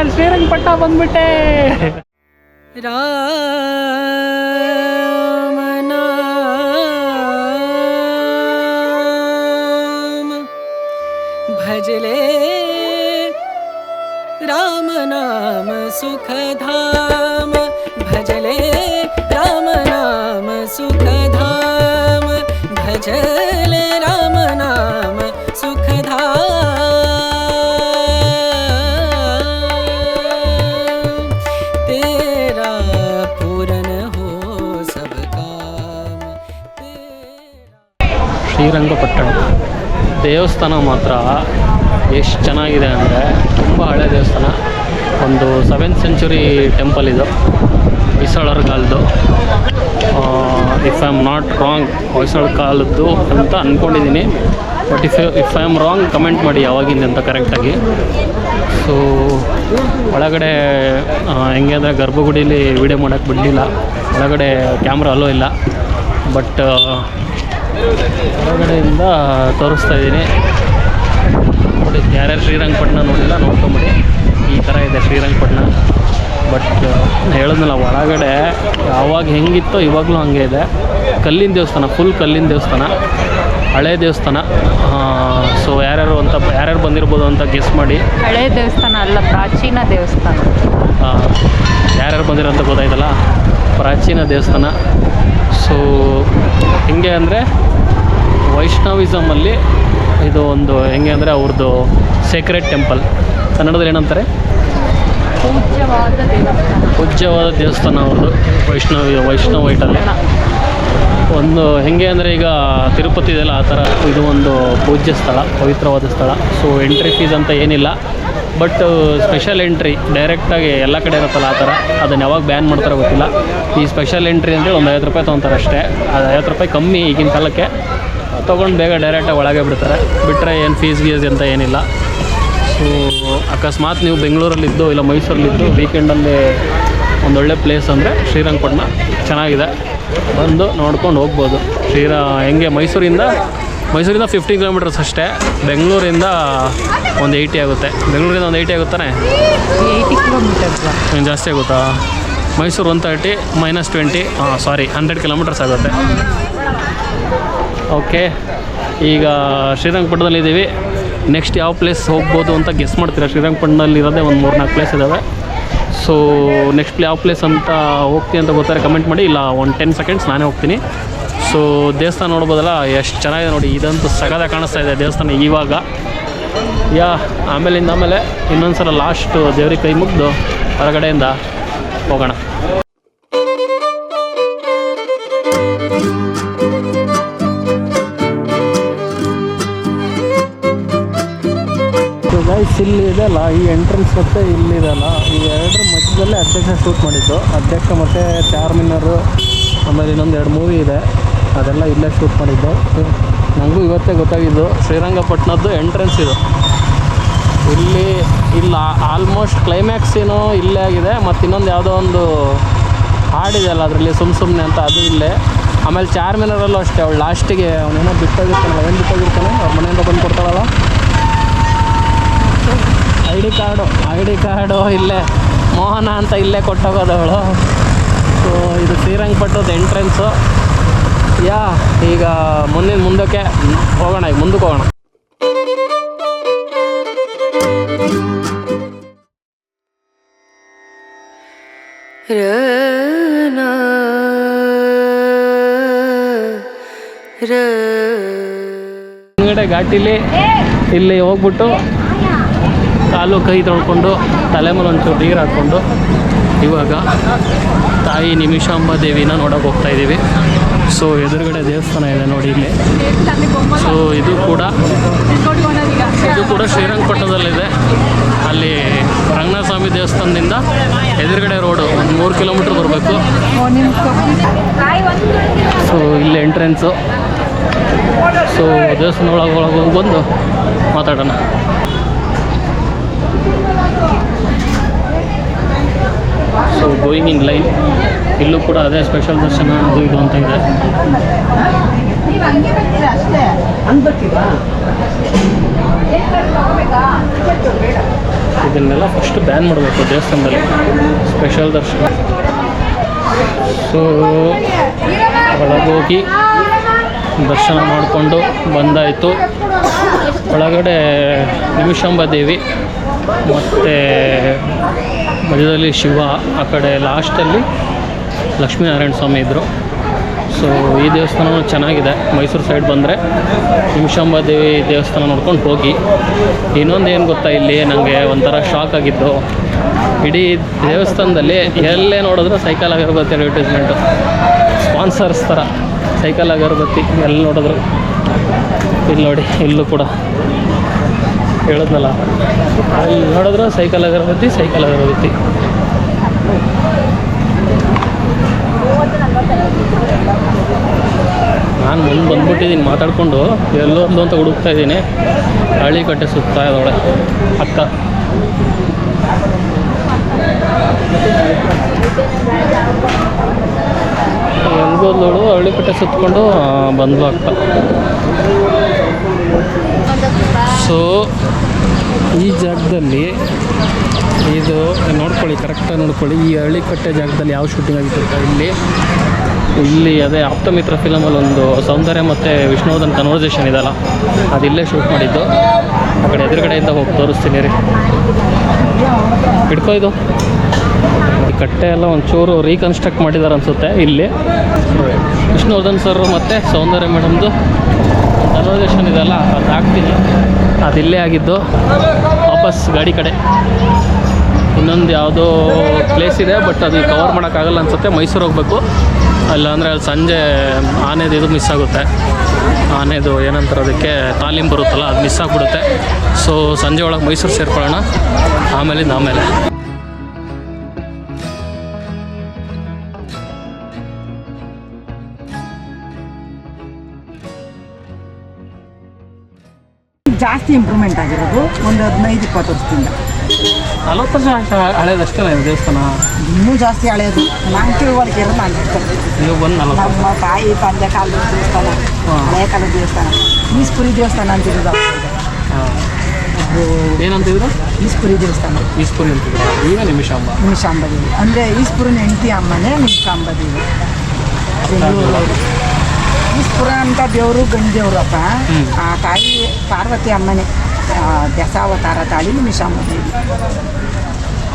Final ಶ್ರೀರಂಗಪಟ್ಟ ಬಂದ್ಬಿಟ್ಟೆ राम भजले राम नाम सुखधाम ಶ್ರೀರಂಗಪಟ್ಟಣ. ದೇವಸ್ಥಾನ ಮಾತ್ರ ಎಷ್ಟು ಚೆನ್ನಾಗಿದೆ ಅಂದರೆ ತುಂಬ ಹಳೆ ದೇವಸ್ಥಾನ. ಒಂದು ಸೆವೆಂತ್ ಸೆಂಚುರಿ ಟೆಂಪಲ್ ಇದು, ಹೊಯ್ಸಳರ ಕಾಲದ್ದು. If I am not wrong Hoysala ಕಾಲದ್ದು ಅಂತ ಅಂದ್ಕೊಂಡಿದ್ದೀನಿ but if if I am wrong comment ಮಾಡಿ ಯಾವಾಗಿಂದ ಅಂತ ಕರೆಕ್ಟಾಗಿ ಸೊ ಒಳಗಡೆ ಹೆಂಗೆ ಅಂದರೆ ಗರ್ಭಗುಡಿಲಿ ವೀಡಿಯೋ ಮಾಡೋಕ್ಕೆ ಬಿಡಲಿಲ್ಲ. ಒಳಗಡೆ ಕ್ಯಾಮ್ರಾ ಅಲ್ಲೋ ಇಲ್ಲ. ಬಟ್ ಹೊರಗಡೆಯಿಂದ ತೋರಿಸ್ತಾ ಇದ್ದೀನಿ. ನೋಡಿ, ಯಾರ್ಯಾರು ಶ್ರೀರಂಗಪಟ್ಟಣ ನೋಡಿಲ್ಲ, ನೋಡ್ಕೊಂಬಿಡಿ. ಈ ಥರ ಇದೆ ಶ್ರೀರಂಗಪಟ್ಟಣ ಬಟ್ ಹೇಳಿದ್ನಲ್ಲ ಹೊರಗಡೆ ಯಾವಾಗ ಹೆಂಗಿತ್ತೋ ಇವಾಗಲೂ ಹಾಗೆ ಇದೆ. ಕಲ್ಲಿನ ದೇವಸ್ಥಾನ ಫುಲ್ ಕಲ್ಲಿನ ದೇವಸ್ಥಾನ. ಹಳೆ ದೇವಸ್ಥಾನ. ಸೊ ಯಾರ್ಯಾರು ಅಂತ ಯಾರ್ಯಾರು ಬಂದಿರ್ಬೋದು ಅಂತ ಗೆಸ್ ಮಾಡಿ. ಹಳೆ ದೇವಸ್ಥಾನ ಅಲ್ಲ ಪ್ರಾಚೀನ ದೇವಸ್ಥಾನ. ಯಾರ್ಯಾರು ಬಂದಿರೋ ಅಂತ ಗೊತ್ತಾಯ್ತಲ್ಲ? ಪ್ರಾಚೀನ ದೇವಸ್ಥಾನ. ಸೊ ಹೆಂಗೆ ಅಂದರೆ ವೈಷ್ಣವಿಸಮಲ್ಲಿ ಇದು ಒಂದು ಹೆಂಗೆ ಅಂದರೆ ಅವ್ರದ್ದು ಸೇಕ್ರೆಡ್ ಟೆಂಪಲ್ ಕನ್ನಡದಲ್ಲಿ ಏನಂತಾರೆ? ಪೂಜ್ಯವಾದ ದೇವಸ್ಥಾನ. ಪೂಜ್ಯವಾದ ದೇವಸ್ಥಾನ ಅವ್ರದ್ದು ವೈಷ್ಣವ ವೈಷ್ಣವ ವೈಟಲ್ಲಿ ಒಂದು ಹೆಂಗೆ ಅಂದರೆ ಈಗ ತಿರುಪತಿ ಇದೆಲ್ಲ ಆ ಥರ ಇದು ಒಂದು ಪೂಜ್ಯ ಸ್ಥಳ, ಪವಿತ್ರವಾದ ಸ್ಥಳ. ಸೊ ಎಂಟ್ರಿ ಫೀಸ್ ಅಂತ ಏನಿಲ್ಲ. ಬಟ್ ಸ್ಪೆಷಲ್ ಎಂಟ್ರಿ ಡೈರೆಕ್ಟಾಗಿ ಎಲ್ಲ ಕಡೆ ಇರುತ್ತಲ್ಲ ಆ ಥರ, ಅದನ್ನು ಯಾವಾಗ ಬ್ಯಾನ್ ಮಾಡ್ತಾರೋ ಗೊತ್ತಿಲ್ಲ. ಈ ಸ್ಪೆಷಲ್ ಎಂಟ್ರಿ ಅಂದರೆ ಒಂದು ಐವತ್ತು ರೂಪಾಯಿ ತೊಗೊತಾರೆ ಅಷ್ಟೇ. ಅದು ಐವತ್ತು ರೂಪಾಯಿ ಕಮ್ಮಿ ಈಗಿನ ಕಾಲಕ್ಕೆ ತೊಗೊಂಡು ಬೇಗ ಡೈರೆಕ್ಟಾಗಿ ಒಳಗೆ ಬಿಡ್ತಾರೆ. ಬಿಟ್ಟರೆ ಏನು ಫೀಸ್ ಗೀಸ್ ಅಂತ ಏನಿಲ್ಲ. ಸೊ ಅಕಸ್ಮಾತ್ ನೀವು ಬೆಂಗಳೂರಲ್ಲಿದ್ದು ಇಲ್ಲ ಮೈಸೂರಲ್ಲಿದ್ದು ವೀಕೆಂಡಲ್ಲಿ ಒಂದೊಳ್ಳೆ ಪ್ಲೇಸ್ ಅಂದರೆ ಶ್ರೀರಂಗಪಟ್ಟಣ ಚೆನ್ನಾಗಿದೆ. ಬಂದು ನೋಡ್ಕೊಂಡು ಹೋಗ್ಬೋದು. ಶ್ರೀರಾ ಹೆಂಗೆ ಮೈಸೂರಿಂದ ಮೈಸೂರಿಂದ ಫಿಫ್ಟೀನ್ ಕಿಲೋಮೀಟರ್ಸ್ ಅಷ್ಟೇ. ಬೆಂಗಳೂರಿಂದ ಒಂದು ಏಯ್ಟಿ ಆಗುತ್ತೆ. ಬೆಂಗಳೂರಿಂದ ಒಂದು ಏಯ್ಟಿ ಆಗುತ್ತಾನೆ? ಏಯ್ಟಿ ಕಿಲೋಮೀಟರ್ಸ್ ಜಾಸ್ತಿ ಆಗುತ್ತಾ? Mysuru one thirty minus twenty ಹಾಂ ಸಾರಿ ಹಂಡ್ರೆಡ್ ಕಿಲೋಮೀಟರ್ಸ್ ಆಗುತ್ತೆ. ಓಕೆ ಈಗ ಶ್ರೀರಂಗಪಟ್ಟಣದಲ್ಲಿದ್ದೀವಿ. ನೆಕ್ಸ್ಟ್ ಯಾವ ಪ್ಲೇಸ್ ಹೋಗ್ಬೋದು ಅಂತ ಗೆಸ್ ಮಾಡ್ತೀರಾ? ಶ್ರೀರಂಗಪಟ್ಟಣದಲ್ಲಿ ಇರೋದೇ ಒಂದು ಮೂರು ನಾಲ್ಕು ಪ್ಲೇಸ್ ಇದ್ದಾವೆ ಸೊ ನೆಕ್ಸ್ಟ್ ಯಾವ ಪ್ಲೇಸ್ ಅಂತ ಹೋಗ್ತೀನಿ ಅಂತ ಗೊತ್ತಾರೆ ಕಮೆಂಟ್ ಮಾಡಿ. ಇಲ್ಲ, ಒಂದು ಟೆನ್ ಸೆಕೆಂಡ್ಸ್ ನಾನೇ ಹೋಗ್ತೀನಿ. ಸೊ ದೇವಸ್ಥಾನ ನೋಡ್ಬೋದಲ್ಲ, ಎಷ್ಟು ಚೆನ್ನಾಗಿದೆ ನೋಡಿ. ಇದಂತೂ ಸಗದ ಕಾಣಿಸ್ತಾ ಇದೆ ದೇವಸ್ಥಾನ ಇವಾಗ. ಯಾ, ಆಮೇಲಿಂದ ಆಮೇಲೆ ಇನ್ನೊಂದು ಸಲ ಲಾಸ್ಟು ದೇವ್ರಿಗೆ ಕೈ ಮುಗ್ದು ಹೊರಗಡೆಯಿಂದ ಹೋಗೋಣ. ಇಲ್ಲಿ ಇದೆಲ್ಲ ಈ ಎಂಟ್ರೆನ್ಸ್ ಮತ್ತು ಇಲ್ಲಿದೆಲ್ಲ ಈ ಎರಡರ ಮಧ್ಯದಲ್ಲೇ ಅಧ್ಯಕ್ಷ ಶೂಟ್ ಮಾಡಿದ್ದು. ಅಧ್ಯಕ್ಷ ಮತ್ತು ಚಾರ್ಮಿನರು ಆಮೇಲೆ ಇನ್ನೊಂದು ಎರಡು ಮೂವಿ ಇದೆ. ಅದೆಲ್ಲ ಇಲ್ಲೇ ಶೂಟ್ ಮಾಡಿದ್ದು. ನನಗೂ ಇವತ್ತೇ ಗೊತ್ತಾಗಿದ್ದು ಶ್ರೀರಂಗಪಟ್ಟಣದ್ದು ಎಂಟ್ರೆನ್ಸ್ ಇದು. ಇಲ್ಲಿ, ಇಲ್ಲ ಆಲ್ಮೋಸ್ಟ್ ಕ್ಲೈಮ್ಯಾಕ್ಸ್ ಏನೋ ಇಲ್ಲೇ ಆಗಿದೆ, ಮತ್ತು ಇನ್ನೊಂದು ಯಾವುದೋ ಒಂದು ಹಾಡಿದೆಯಲ್ಲ, ಅದರಲ್ಲಿ ಸುಮ್ಮ ಸುಮ್ಮನೆ ಅಂತ ಅದು ಇಲ್ಲೇ. ಆಮೇಲೆ ಚಾರ್ಮಿನರಲ್ಲೂ ಅಷ್ಟೇ, ಅವಳು ಲಾಸ್ಟಿಗೆ ಅವನೇನೋ ಬಿಟ್ಟೋಗಿರ್ತಾನಲ್ಲ, ಏನು ಬಿಟ್ಟೋಗಿರ್ತಾನೆ, ಅವ್ರ ಮನೆಯಿಂದ ಬಂದು ಕೊಡ್ತಾಳಲ್ಲ I D card I D card ಇಲ್ಲೇ ಮೋಹನ ಅಂತ ಇಲ್ಲೇ ಕೊಟ್ಟೋಗೋದವಳು. ಸೊ ಇದು ಶ್ರೀರಂಗಪಟ್ಟದ ಎಂಟ್ರೆನ್ಸು ಯಾ ಈಗ ಮುಂದಿನ ಮುಂದಕ್ಕೆ ಹೋಗೋಣ ಈಗ ಮುಂದಕ್ಕೆ ಹೋಗೋಣ. ಹಿಂದ್ಗಡೆ ಘಾಟಿಲಿ ಇಲ್ಲಿ ಹೋಗ್ಬಿಟ್ಟು ಕಾಲು ಕೈ ತೊಳ್ಕೊಂಡು ತಲೆ ಮೇಲೆ ಒಂಚೂರು ನೀರು ಹಾಕ್ಕೊಂಡು ಇವಾಗ ತಾಯಿ ನಿಮಿಷಾಂಬ ದೇವಿನ ನೋಡೋಕೆ ಹೋಗ್ತಾ ಇದ್ದೀವಿ ಸೊ ಎದುರುಗಡೆ ದೇವಸ್ಥಾನ ಇದೆ ನೋಡಿ ಇಲ್ಲಿ. ಸೊ ಇದು ಕೂಡ ಇದು ಕೂಡ ಶ್ರೀರಂಗಪಟ್ಟಣದಲ್ಲಿದೆ. ಅಲ್ಲಿ ರಂಗನಾಥ ಸ್ವಾಮಿ ದೇವಸ್ಥಾನದಿಂದ ಎದುರುಗಡೆ ರೋಡು ಒಂದು ಮೂರು ಕಿಲೋಮೀಟ್ರ್ ಬರಬೇಕು. ಸೊ ಇಲ್ಲಿ ಎಂಟ್ರೆನ್ಸು. ಸೊ ದೇವಸ್ಥಾನ ಒಳಗೆ ಒಳಗೆ ಬಂದು ಮಾತಾಡೋಣ. ಸೊ ಗೋಯಿಂಗ್ ಇನ್ ಲೈನ್ ಇಲ್ಲೂ ಕೂಡ ಅದೇ ಸ್ಪೆಷಲ್ ದರ್ಶನ ಅದು ಇದು ಅಂತ ಇದೆ. ಇದನ್ನೆಲ್ಲ ಫಸ್ಟ್ ಬ್ಯಾನ್ ಮಾಡಬೇಕು ದೇವಸ್ಥಾನದಲ್ಲಿ. ಸ್ಪೆಷಲ್ ದರ್ಶನ. ಸೊ ಒಳಗೋಗಿ ದರ್ಶನ ಮಾಡಿಕೊಂಡು ಬಂದಾಯಿತು. ಒಳಗಡೆ ನಿಮಿಷಾಂಬ ದೇವಿ ಮತ್ತು ಮಧ್ಯದಲ್ಲಿ ಶಿವ, ಆ ಕಡೆ ಲಾಸ್ಟಲ್ಲಿ ಲಕ್ಷ್ಮೀನಾರಾಯಣ ಸ್ವಾಮಿ ಇದ್ದರು ಸೊ ಈ ದೇವಸ್ಥಾನವೂ ಚೆನ್ನಾಗಿದೆ. ಮೈಸೂರು ಸೈಡ್ ಬಂದರೆ ನಿಮಿಷಾಂಬ ದೇವಿ ದೇವಸ್ಥಾನ ನೋಡ್ಕೊಂಡು ಹೋಗಿ. ಇನ್ನೊಂದು ಏನು ಗೊತ್ತಾ ಇಲ್ಲಿ? ನನಗೆ ಒಂಥರ ಶಾಕ್ ಆಗಿದ್ದು. ಇಡೀ ದೇವಸ್ಥಾನದಲ್ಲಿ ಎಲ್ಲೇ ನೋಡಿದ್ರು ಸೈಕಲ್ ಅಗರಬತ್ತಿ ಅಡ್ವರ್ಟೈಸ್ಮೆಂಟು ಸ್ಪಾನ್ಸರ್ಸ್ ಥರ. ಸೈಕಲ್ ಅಗರಬತ್ತಿ, ಎಲ್ಲಿ ನೋಡಿದ್ರು. ಇಲ್ಲಿ ನೋಡಿ, ಇಲ್ಲೂ ಕೂಡ. ಹೇಳಿದ್ನಲ್ಲ. ಅಲ್ಲಿ ನೋಡಿದ್ರೆ ಸೈಕಲ್ ಅಗರಬತ್ತಿ ಸೈಕಲ್ ಅಗರಬತ್ತಿ ನಾನು ಮುಂದೆ ಬಂದ್ಬಿಟ್ಟಿದ್ದೀನಿ ಮಾತಾಡಿಕೊಂಡು. ಎಲ್ಲೊಂದು ಅಂತ ಹುಡುಕ್ತಾ ಇದ್ದೀನಿ ಹಳ್ಳಿ ಕಟ್ಟೆ ಸುತ್ತ ಇದ್ದಾಳೆ, ಅಕ್ಕ. ಎಲ್ಗೋದೋಳು ಹಳ್ಳಿ ಕಟ್ಟೆ ಸುತ್ತಕೊಂಡು ಬಂದ್ಲು ಅಕ್ಕ. ಸೊ ಈ ಜಾಗದಲ್ಲಿ ಇದು ನೋಡ್ಕೊಳ್ಳಿ ಕರೆಕ್ಟಾಗಿ ನೋಡ್ಕೊಳ್ಳಿ. ಈ ಹಳ್ಳಿಕಟ್ಟೆ ಜಾಗದಲ್ಲಿ ಯಾವ ಶೂಟಿಂಗ್ ಆಗಿತ್ತು ಗೊತ್ತಾ? ಇಲ್ಲಿ ಇಲ್ಲಿ ಅದೇ ಆಪ್ತಮಿತ್ರ ಫಿಲಮಲ್ಲಿ ಒಂದು ಸೌಂದರ್ಯ ಮತ್ತು ವಿಷ್ಣುವರ್ಧನ್ ಕನ್ವರ್ಸೇಷನ್ ಇದೆಯಲ್ಲ ಅದು ಇಲ್ಲೇ ಶೂಟ್ ಮಾಡಿದ್ದು. ಆ ಕಡೆ ಎದುರುಗಡೆಯಿಂದ ಹೋಗಿ ತೋರಿಸ್ತೀನಿ ರೀ. ಹಿಡ್ಕೋ ಇದು. ಕಟ್ಟೆ ಎಲ್ಲ ಒಂಚೂರು ರೀಕನ್ಸ್ಟ್ರಕ್ಟ್ ಮಾಡಿದ್ದಾರೆ ಅನಿಸುತ್ತೆ ಇಲ್ಲಿ. ವಿಷ್ಣುವರ್ಧನ್ ಸರ್ ಮತ್ತು ಸೌಂದರ್ಯ ಮೇಡಮ್ದು ಕನ್ವರ್ಸೇಷನ್ ಇದೆಲ್ಲ ಅದು ಹಾಕ್ತೀನಿ ಅದು ಇಲ್ಲೇ ಆಗಿದ್ದು. ವಾಪಸ್ ಗಾಡಿ ಕಡೆ. ಇನ್ನೊಂದು ಯಾವುದೋ ಪ್ಲೇಸ್ ಇದೆ ಬಟ್ ಅದು ಕವರ್ ಮಾಡೋಕ್ಕಾಗಲ್ಲ ಅನಿಸುತ್ತೆ. ಮೈಸೂರು ಹೋಗಬೇಕು. ಅಲ್ಲಾಂದರೆ ಅಲ್ಲಿ ಸಂಜೆ ಆನೆದು ಇದು ಮಿಸ್ ಆಗುತ್ತೆ. ಆನೆದು ಏನಂತಾರೆ ಅದಕ್ಕೆ ತಾಲೀಮ್ ಬರುತ್ತಲ್ಲ, ಅದು ಮಿಸ್ ಆಗಿಬಿಡುತ್ತೆ. ಸೊ ಸಂಜೆ ಒಳಗೆ ಮೈಸೂರು ಸೇರ್ಕೊಳ್ಳೋಣ. ಆಮೇಲಿಂದ ಆಮೇಲೆ. ಜಾಸ್ತಿ ಇಂಪ್ರೂವ್ಮೆಂಟ್ ಆಗಿರೋದು ಒಂದು ಹದಿನೈದು ಇಪ್ಪತ್ತು ವರ್ಷದಿಂದ. ನಲವತ್ತು ವರ್ಷ ಹಳೇದಷ್ಟೇ ದೇವಸ್ಥಾನ? ಇನ್ನೂ ಜಾಸ್ತಿ ಹಳೆಯದು ನಾನು ತಿಳುವಳಿಕೆ ಇರೋದು ನಾನು ನೀವು ಬಂದು ನಲವತ್ತು ನಮ್ಮ ತಾಯಿ ತಂದೆ ಕಾಲದ ದೇವಸ್ಥಾನ. ಹಳೆಯ ಕಾಲದ ದೇವಸ್ಥಾನ. ಈಸ್ಪುರಿ ದೇವಸ್ಥಾನ ಅಂತಿರೋದು ಏನಂತಿದ್ರು? ಈಸ್ಪುರಿ ದೇವಸ್ಥಾನ. ಈಸ್ಪುರಿ ಅಂತಿದ್ರು ಈಗ ನಿಮಿಷಾಂಬ ನಿಮಿಷಾಂಬ ದೇವಿ ಅಂದರೆ ಈಸ್ಪುರಿನ ಹೆಂಡತಿ ಅಮ್ಮನೇ ನಿಮಿಷಾಂಬ ದೇವಿ ಬೆಂಗಳೂರು ಈಸ್ಪುರ ಅಂತ ದೇವರು ಗಂಡು ದೇವ್ರಪ್ಪ ಆ ತಾಯಿ ಪಾರ್ವತಿ ಅಮ್ಮನೇ. ದಸಾವತಾರ ತಾಳಿ ನಿಮಿಷಾಂಬ ದೇವಿ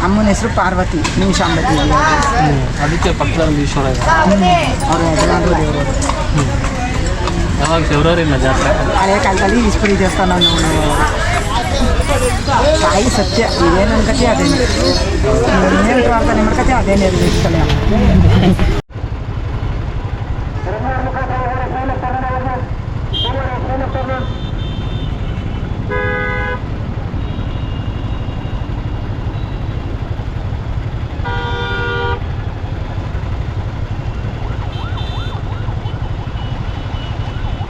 ಅಮ್ಮನ ಹೆಸರು ಪಾರ್ವತಿ ನಿಮಿಷಾಂಬ ದೇವಿ ಹ್ಮ್. ಅದಕ್ಕೆ ಪಕ್ಕದಲ್ಲಿ ಈಶ್ವರ ಅವರು ಯಜಮಾನರು ದೇವರು. ಯಾವಾಗ ಫೆಬ್ರವರಿನ ಜಾತ್ರೆ? ಹಳೆಯ ಕಾಲದಲ್ಲಿ ಈಶ್ವರಿ ದೇವಸ್ಥಾನ ನೋಡಿ ತಾಯಿ ಸತ್ಯ ಇದೇನು ಅನ್ಕತೆ ಅದೇನೇ. ಏನು ಪ್ರಾರ್ಥನೆ ಅದೇನೇ ಅದೇ ನೆರವೇರಿಸ್ತಾನೆ